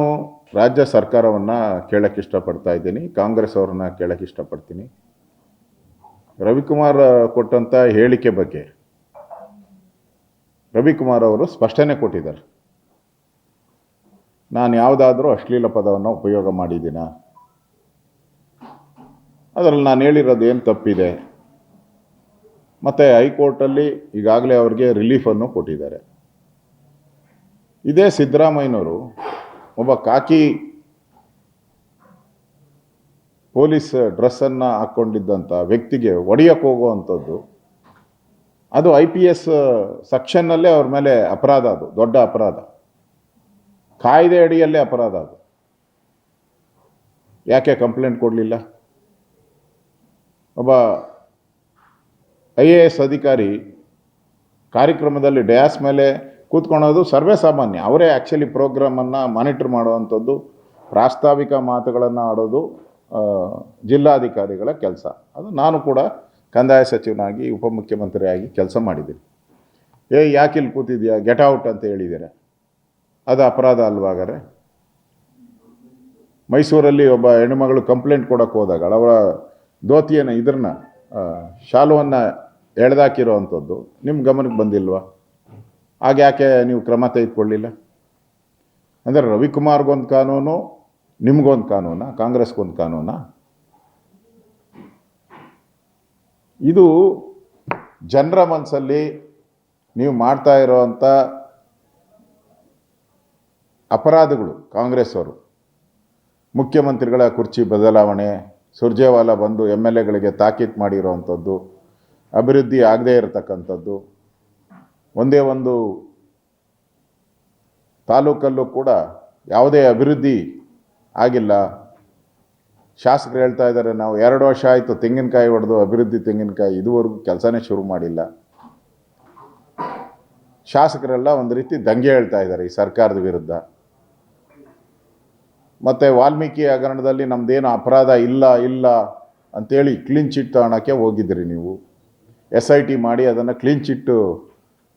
ರಾಜ್ಯ ಸರ್ಕಾರವನ್ನು ಕೇಳಕ್ಕೆ ಇಷ್ಟಪಡ್ತಾ ಇದ್ದೀನಿ. ಕಾಂಗ್ರೆಸ್ ಅವ್ರನ್ನ ಕೇಳಕ್ಕೆ ಇಷ್ಟಪಡ್ತೀನಿ. ರವಿಕುಮಾರ್ ಕೊಟ್ಟಂಥ ಹೇಳಿಕೆ ಬಗ್ಗೆ ರವಿಕುಮಾರ್ ಅವರು ಸ್ಪಷ್ಟನೆ ಕೊಟ್ಟಿದ್ದಾರೆ. ನಾನು ಯಾವುದಾದ್ರೂ ಅಶ್ಲೀಲ ಪದವನ್ನು ಉಪಯೋಗ ಮಾಡಿದ್ದೀನ? ಅದರಲ್ಲಿ ನಾನು ಹೇಳಿರೋದು ಏನು ತಪ್ಪಿದೆ? ಮತ್ತು ಹೈಕೋರ್ಟಲ್ಲಿ ಈಗಾಗಲೇ ಅವ್ರಿಗೆ ರಿಲೀಫನ್ನು ಕೊಟ್ಟಿದ್ದಾರೆ. ಇದೇ ಸಿದ್ದರಾಮಯ್ಯನವರು ಒಬ್ಬ ಕಾಕಿ ಪೊಲೀಸ್ ಡ್ರೆಸ್ಸನ್ನು ಹಾಕ್ಕೊಂಡಿದ್ದಂಥ ವ್ಯಕ್ತಿಗೆ ಒಡೆಯಕ್ಕೆ ಹೋಗುವಂಥದ್ದು. ಅದು ಐ ಪಿ ಎಸ್ ಸೆಕ್ಷನ್ನಲ್ಲೇ ಅವ್ರ ಮೇಲೆ ಅಪರಾಧ ಅದು, ದೊಡ್ಡ ಅಪರಾಧ. ಕಾಯ್ದೆ ಅಡಿಯಲ್ಲೇ ಅಪರಾಧ ಅದು. ಯಾಕೆ ಕಂಪ್ಲೇಂಟ್ ಕೊಡಲಿಲ್ಲ? ಒಬ್ಬ ಐ ಎ ಎಸ್ ಅಧಿಕಾರಿ ಕಾರ್ಯಕ್ರಮದಲ್ಲಿ ಡ್ಯಾಸ್ ಮೇಲೆ ಕೂತ್ಕೊಳ್ಳೋದು ಸರ್ವೇ ಸಾಮಾನ್ಯ. ಅವರೇ ಆ್ಯಕ್ಚುಲಿ ಪ್ರೋಗ್ರಾಮನ್ನು ಮಾನಿಟ್ರ್ ಮಾಡುವಂಥದ್ದು, ಪ್ರಾಸ್ತಾವಿಕ ಮಾತುಗಳನ್ನು ಆಡೋದು ಜಿಲ್ಲಾಧಿಕಾರಿಗಳ ಕೆಲಸ. ಅದು ನಾನು ಕೂಡ ಕಂದಾಯ ಸಚಿವನಾಗಿ, ಉಪಮುಖ್ಯಮಂತ್ರಿಯಾಗಿ ಕೆಲಸ ಮಾಡಿದ್ದೀನಿ. ಏ, ಯಾಕೆ ಇಲ್ಲಿ ಕೂತಿದ್ಯಾ? ಗೆಟ್ ಔಟ್ ಅಂತ ಹೇಳಿದ್ದೀರಾ ಅದು ಅಪರಾಧ ಅಲ್ವಾಗಾರೆ ಮೈಸೂರಲ್ಲಿ ಒಬ್ಬ ಹೆಣ್ಣುಮಗಳು ಕಂಪ್ಲೇಂಟ್ ಕೊಡೋಕ್ಕೆ ಹೋದಾಗ ಅವರ ಧೋತಿಯನ್ನು ಇದ್ರನ್ನ ಶಾಲುವನ್ನು ಎಳೆದಾಕಿರೋವಂಥದ್ದು. ನಿಮ್ಮ ಗಮನಕ್ಕೆ ಬಂದಿಲ್ವಾ? ಆಗ ಯಾಕೆ ನೀವು ಕ್ರಮ ತೆಗೆದುಕೊಳ್ಳಿಲ್ಲ? ಅಂದರೆ ರವಿಕುಮಾರ್ಗೊಂದು ಕಾನೂನು, ನಿಮ್ಗೊಂದು ಕಾನೂನಾ, ಕಾಂಗ್ರೆಸ್ಗೊಂದು ಕಾನೂನಾ? ಇದು ಜನರ ಮನಸ್ಸಲ್ಲಿ ನೀವು ಮಾಡ್ತಾ ಇರೋವಂಥ ಅಪರಾಧಗಳು ಕಾಂಗ್ರೆಸ್ ಅವರು ಮುಖ್ಯಮಂತ್ರಿಗಳ ಕುರ್ಚಿ ಬದಲಾವಣೆ, ಸುರ್ಜೇವಾಲಾ ಬಂದು ಎಂ ಎಲ್ ಎಗಳಿಗೆ ತಾಕೀತು ಮಾಡಿರೋವಂಥದ್ದು ಅಭಿವೃದ್ಧಿ ಆಗದೇ ಇರತಕ್ಕಂಥದ್ದು ಒಂದೇ ಒಂದು ತಾಲೂಕಲ್ಲೂ ಕೂಡ ಯಾವುದೇ ಅಭಿವೃದ್ಧಿ ಆಗಿಲ್ಲ. ಶಾಸಕರು ಹೇಳ್ತಾ ಇದ್ದಾರೆ, ನಾವು ಎರಡು ವರ್ಷ ಆಯಿತು ತೆಂಗಿನಕಾಯಿ ಹೊಡೆದು ಅಭಿವೃದ್ಧಿ ತೆಂಗಿನಕಾಯಿ ಇದುವರೆಗೂ ಕೆಲಸನೇ ಶುರು ಮಾಡಿಲ್ಲ. ಶಾಸಕರೆಲ್ಲ ಒಂದು ರೀತಿ ದಂಗೆ ಹೇಳ್ತಾ ಇದ್ದಾರೆ ಈ ಸರ್ಕಾರದ ವಿರುದ್ಧ. ಮತ್ತು ವಾಲ್ಮೀಕಿ ಹಗರಣದಲ್ಲಿ ನಮ್ಮದೇನು ಅಪರಾಧ ಇಲ್ಲ ಇಲ್ಲ ಅಂತೇಳಿ ಕ್ಲೀನ್ ಚಿಟ್ ತಗೊಳಕ್ಕೆ ಹೋಗಿದ್ರಿ ನೀವು. ಎಸ್ ಐ ಟಿ ಮಾಡಿ ಅದನ್ನು ಕ್ಲೀನ್ ಚಿಟ್ಟು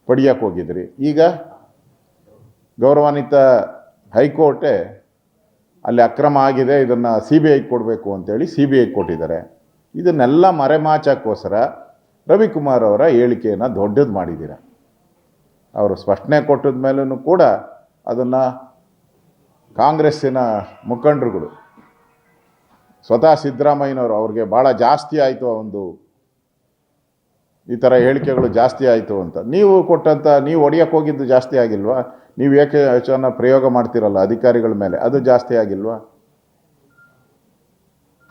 ಪಡಿಯಕ್ಕೆ ಹೋಗಿದ್ರಿ. ಈಗ ಗೌರವಾನ್ವಿತ ಹೈಕೋರ್ಟೇ ಅಲ್ಲಿ ಅಕ್ರಮ ಆಗಿದೆ, ಇದನ್ನು ಸಿ ಬಿ ಐ ಕೊಡಬೇಕು ಅಂತೇಳಿ ಸಿ ಬಿ ಐ ಕೊಟ್ಟಿದ್ದಾರೆ. ಇದನ್ನೆಲ್ಲ ಮರೆಮಾಚಕ್ಕೋಸ್ಕರ ರವಿಕುಮಾರ್ ಅವರ ಹೇಳಿಕೆಯನ್ನು ದೊಡ್ಡದು ಮಾಡಿದ್ದೀರ. ಅವರು ಸ್ಪಷ್ಟನೆ ಕೊಟ್ಟಿದ ಮೇಲೂ ಕೂಡ ಅದನ್ನು ಕಾಂಗ್ರೆಸ್ಸಿನ ಮುಖಂಡರುಗಳು, ಸ್ವತಃ ಸಿದ್ದರಾಮಯ್ಯನವರು ಅವ್ರಿಗೆ ಭಾಳ ಜಾಸ್ತಿ ಆಯಿತು ಆ ಒಂದು ಈ ಥರ ಹೇಳಿಕೆಗಳು ಜಾಸ್ತಿ ಆಯಿತು ಅಂತ. ನೀವು ಕೊಟ್ಟಂಥ ನೀವು ಹೊಡಿಯಕ್ಕೆ ಹೋಗಿದ್ದು ಜಾಸ್ತಿ ಆಗಿಲ್ವಾ? ನೀವು ಏಕೆ ಹೆಚ್ಚನ್ನು ಪ್ರಯೋಗ ಮಾಡ್ತಿರಲ್ಲ ಅಧಿಕಾರಿಗಳ ಮೇಲೆ? ಅದು ಜಾಸ್ತಿ ಆಗಿಲ್ವಾ?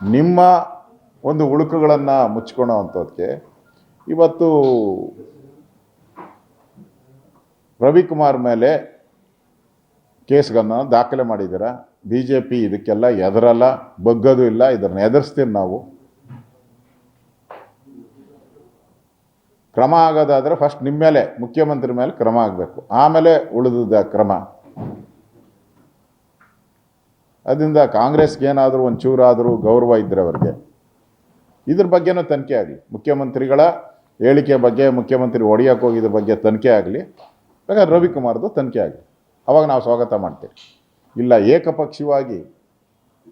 ನಿಮ್ಮ ಒಂದು ಉಳುಕುಗಳನ್ನು ಮುಚ್ಕೊಳ್ಳೋ ಅಂಥದ್ದಕ್ಕೆ ಇವತ್ತು ರವಿಕುಮಾರ್ ಮೇಲೆ ಕೇಸ್ಗಳನ್ನ ದಾಖಲೆ ಮಾಡಿದ್ದೀರಾ? ಬಿ ಜೆ ಪಿ ಇದಕ್ಕೆಲ್ಲ ಎದರಲ್ಲ, ಬಗ್ಗದು ಇಲ್ಲ, ಇದನ್ನು ಎದುರಿಸ್ತೀವಿ ನಾವು. ಕ್ರಮ ಆಗೋದಾದರೆ ಫಸ್ಟ್ ನಿಮ್ಮ ಮೇಲೆ, ಮುಖ್ಯಮಂತ್ರಿ ಮೇಲೆ ಕ್ರಮ ಆಗಬೇಕು. ಆಮೇಲೆ ಉಳಿದ ಕ್ರಮ. ಅದರಿಂದ ಕಾಂಗ್ರೆಸ್ಗೆ ಏನಾದರೂ ಒಂದು ಚೂರಾದರೂ ಗೌರವ ಇದ್ದರೆ ಅವ್ರಿಗೆ. ಇದ್ರ ಬಗ್ಗೆನೂ ತನಿಖೆ ಆಗಲಿ. ಮುಖ್ಯಮಂತ್ರಿಗಳ ಹೇಳಿಕೆ ಬಗ್ಗೆ, ಮುಖ್ಯಮಂತ್ರಿ ಹೊಡಿಯೋಕೆ ಹೋಗಿದ್ರ ಬಗ್ಗೆ ತನಿಖೆ ಆಗಲಿ. ಬೇಕಾದ್ರೆ ರವಿಕುಮಾರ್ದು ತನಿಖೆ ಆಗಲಿ. ಅವಾಗ ನಾವು ಸ್ವಾಗತ ಮಾಡ್ತೀವಿ. ಇಲ್ಲ ಏಕಪಕ್ಷೀಯವಾಗಿ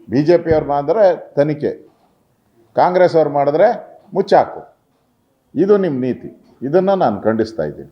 ಬಿ ಜೆ ಪಿಯವ್ರು ಮಾಡಿದ್ರೆ ತನಿಖೆ. ಕಾಂಗ್ರೆಸ್ ಅವ್ರು ಮಾಡಿದ್ರೆ ಮುಚ್ಚಾಕು. ಇದು ನಿಮ್ಮ ನೀತಿ. ಇದನ್ನು ನಾನು ಖಂಡಿಸ್ತಾ ಇದ್ದೀನಿ.